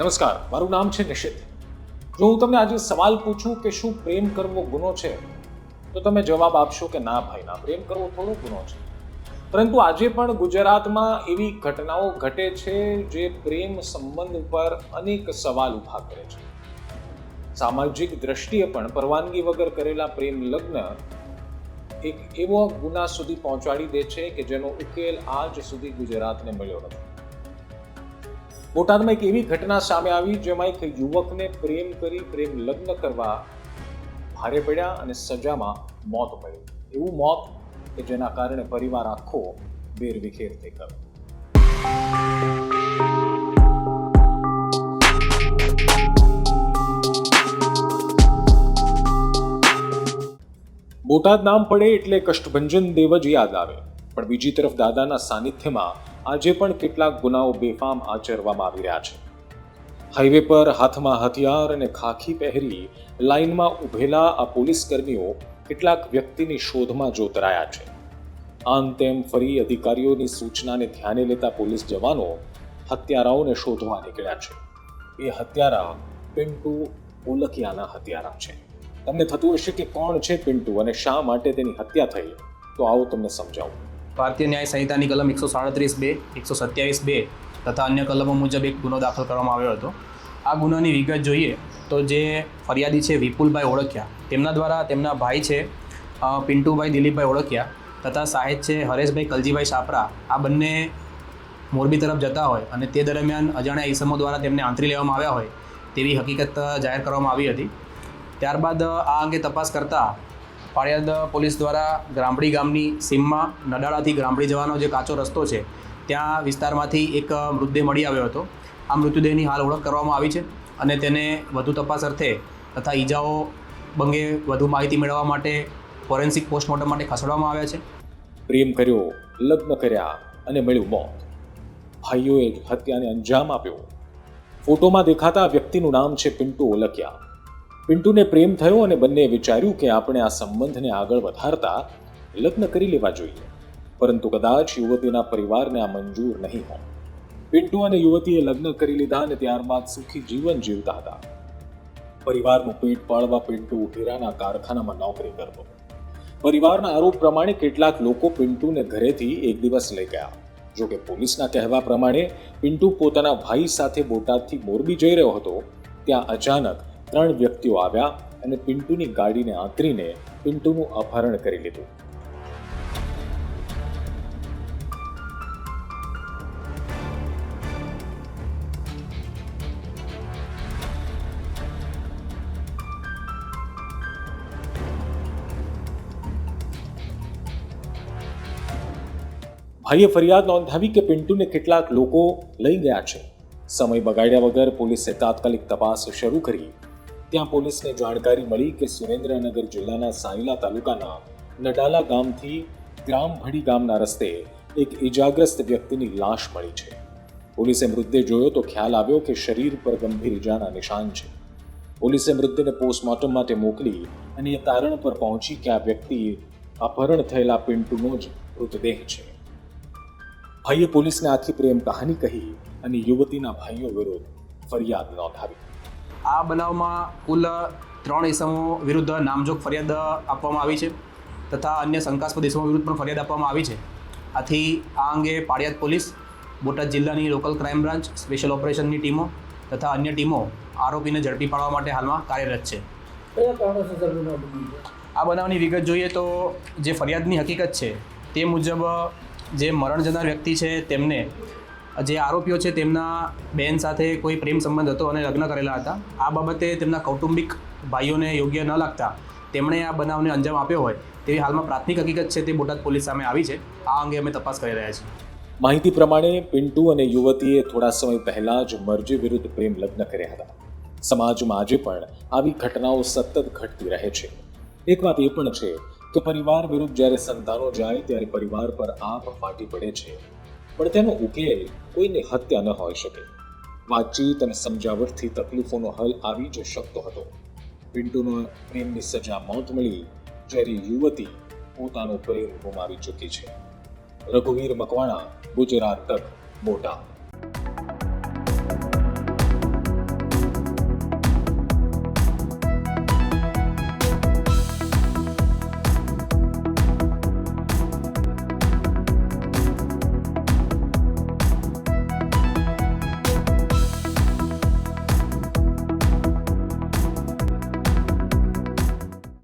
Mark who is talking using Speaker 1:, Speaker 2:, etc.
Speaker 1: નમસ્કાર, મારું નામ છે નિશિત. જો હું તમને આજે સવાલ પૂછું કે શું પ્રેમ કરવો ગુનો છે, તો તમે જવાબ આપશો કે ના ભાઈ, ના, પ્રેમ કરવો થોડો ગુનો છે. પરંતુ આજે પણ ગુજરાતમાં એવી ઘટનાઓ ઘટે છે જે પ્રેમ સંબંધ પર અનેક સવાલ ઊભા કરે છે. સામાજિક દ્રષ્ટિએ પણ પરવાનગી વગર કરેલા પ્રેમ લગ્ન એક એવો ગુના સુધી પહોંચાડી દે છે કે જેનો ઉકેલ આજ સુધી ગુજરાતને મળ્યો નથી. બોટાદમાં એક એવી ઘટના સામે આવી જેમાં એક યુવકને પ્રેમ કરી, પ્રેમ લગ્ન કરવા ભારે પડ્યા અને સજામાં મોત મળ્યું એવું મોત કે જેના કારણે પરિવાર આખો વેરવિખેર થઈ ગયો. બોટાદ નામ પડે એટલે કષ્ટભંજન દેવ જ યાદ આવે. પણ બીજી તરફ દાદાના સાનિધ્યમાં આજે પણ કેટલાક ગુનાઓ બેફામ આચરવામાં આવી રહ્યા છે. હાઈવે પર હાથમાં હથિયાર અને ખાખી પહેરી લાઇનમાં ઊભેલા આ પોલીસ કર્મીઓ કેટલાક વ્યક્તિની શોધમાં જોતરાયા છે. આમ તેમ ફરી અધિકારીઓની સૂચનાને ધ્યાને લેતા પોલીસ જવાનો હત્યારાઓને શોધવા નીકળ્યા છે. એ હત્યારા પિન્ટુ ઓલકિયાના હત્યારા છે. તમને થતું હશે કે કોણ છે પિન્ટુ અને શા માટે તેની હત્યા થઈ? તો આવો તમને સમજાવું.
Speaker 2: ભારતીય ન્યાય સંહિતાની કલમ એકસો સાડત્રીસ બે, એકસો સત્યાવીસ બે તથા અન્ય કલમો મુજબ એક ગુનો દાખલ કરવામાં આવ્યો હતો. આ ગુનાની વિગત જોઈએ તો જે ફરિયાદી છે વિપુલભાઈ ઓળખ્યા, તેમના દ્વારા તેમના ભાઈ છે પિન્ટુભાઈ દિલીપભાઈ ઓળખ્યા તથા સાહેબ છે હરેશભાઈ કલજીભાઈ સાપરા. આ બંને મોરબી તરફ જતા હોય અને તે દરમિયાન અજાણ્યા ઈસમો દ્વારા તેમને આંતરી લેવામાં આવ્યા હોય તેવી હકીકત જાહેર કરવામાં આવી હતી. ત્યારબાદ આ અંગે તપાસ કરતા પાળિયાદ પોલીસ દ્વારા ગ્રામડી ગામની સીમમાં નડાળાથી ગ્રામડી જવાનો જે કાચો રસ્તો છે, ત્યાં વિસ્તારમાંથી એક મૃતદેહ મળી આવ્યો હતો. આ મૃતદેહની હાલ ઓળખ કરવામાં આવી છે અને તેને વધુ તપાસ અર્થે તથા ઈજાઓ અંગે વધુ માહિતી મેળવવા માટે ફોરેન્સિક પોસ્ટમોર્ટમ માટે ખસેડવામાં આવ્યા છે.
Speaker 1: પ્રેમ કર્યો, લગ્ન કર્યા અને મળ્યું મોત. ભાઈઓએ હત્યાને અંજામ આપ્યો. ફોટોમાં દેખાતા વ્યક્તિનું નામ છે પિન્ટુ ઓલકિયા પિન્ટુને પ્રેમ થયો અને બંને વિચાર્યું કે આપણે આ સંબંધને આગળ વધારતા લગ્ન કરી લેવા જોઈએ. પરંતુ કદાચ યુવતીના પરિવારને આ મંજૂર નહીં હોય. પિન્ટુ અને યુવતીએ લગ્ન કરી લીધા અને ત્યારબાદ સુખી જીવન જીવતા હતા. પરિવારનું પેટ પાળવા પિન્ટુ હીરાના કારખાનામાં નોકરી કરતો. પરિવારના આરોપ પ્રમાણે કેટલાક લોકો પિન્ટુને ઘરેથી એક દિવસ લઈ ગયા. જોકે પોલીસના કહેવા પ્રમાણે પિન્ટુ પોતાના ભાઈ સાથે બોટાદથી મોરબી જઈ રહ્યો હતો, ત્યાં અચાનક ત્રણ વ્યક્તિઓ આવ્યા અને પિન્ટુની ગાડીને આંતરીને પિન્ટુનું અપહરણ કરી લીધું. ભાઈએ ફરિયાદ નોંધાવી કે પિન્ટુને કેટલાક લોકો લઈ ગયા છે. સમય બગાડ્યા વગર પોલીસે તાત્કાલિક તપાસ શરૂ કરી ત્યાં પોલીસને જાણકારી મળી કે સુરેન્દ્રનગર જિલ્લાના સાયલા તાલુકાના નડાલા ગામથી ગ્રામભડી ગામના રસ્તે એક ઇજાગ્રસ્ત વ્યક્તિની લાશ મળી છે. પોલીસે મૃતદેહ જોયો તો ખ્યાલ આવ્યો કે શરીર પર ગંભીર ઇજાના નિશાન છે. પોલીસે મૃતદેહને પોસ્ટમોર્ટમ માટે મોકલી અને એ તારણ પર પહોંચી કે આ વ્યક્તિ અપહરણ થયેલા પિન્ટુનો જ મૃતદેહ છે. ભાઈએ પોલીસને આખી પ્રેમ કહાની કહી અને યુવતીના ભાઈઓ વિરુદ્ધ ફરિયાદ નોંધાવી.
Speaker 2: આ બનાવમાં કુલ ત્રણ ઇસમો વિરુદ્ધ નામજોગ ફરિયાદ આપવામાં આવી છે તથા અન્ય શંકાસ્પદ ઇસમો વિરુદ્ધ પણ ફરિયાદ આપવામાં આવી છે. આથી આ અંગે પાળિયાદ પોલીસ બોટાદ જિલ્લાની લોકલ ક્રાઇમ બ્રાન્ચ સ્પેશિયલ ઓપરેશનની ટીમો તથા અન્ય ટીમો આરોપીને ઝડપી પાડવા માટે હાલમાં કાર્યરત
Speaker 3: છે.
Speaker 2: આ બનાવની વિગત જોઈએ તો જે ફરિયાદની હકીકત છે તે મુજબ જે મરણ જનાર વ્યક્તિ છે તેમને જે આરોપીઓ છે તેમના બેન સાથે કોઈ પ્રેમ સંબંધ હતો અને લગ્ન કરેલા હતા. આ બાબતે તેમના કૌટુંબિક ભાઈઓને યોગ્ય ન લાગતા તેમણે આ બનાવને અંજામ આપ્યો હોય તેવી હાલમાં પ્રાથમિક હકીકત છે તે બોટાદ પોલીસ સામે આવી છે. આ અંગે અમે તપાસ કરી રહ્યા છીએ.
Speaker 1: માહિતી પ્રમાણે પિન્ટુ અને યુવતીએ થોડા સમય પહેલા જ મરજી વિરુદ્ધ પ્રેમ લગ્ન કર્યા હતા. સમાજમાં આજે પણ આવી ઘટનાઓ સતત ઘટતી રહે છે. એક વાત એ પણ છે કે પરિવાર વિરુદ્ધ જ્યારે સંતાનો જાય ત્યારે પરિવાર પર આપ ફાટી પડે છે. પણ તેનો ઉકેલ કોઈની હત્યા ન હોઈ શકે. વાતચીત અને સમજાવટથી તકલીફોનો હલ આવી જ શકતો હતો. પિન્ટુનો પ્રેમની સજા મોત મળી, જ્યારે યુવતી પોતાનો પ્રેમ ગુમાવી ચૂકી છે. રઘુવીર મકવાણા, ગુજરાત તક, બોટાદ.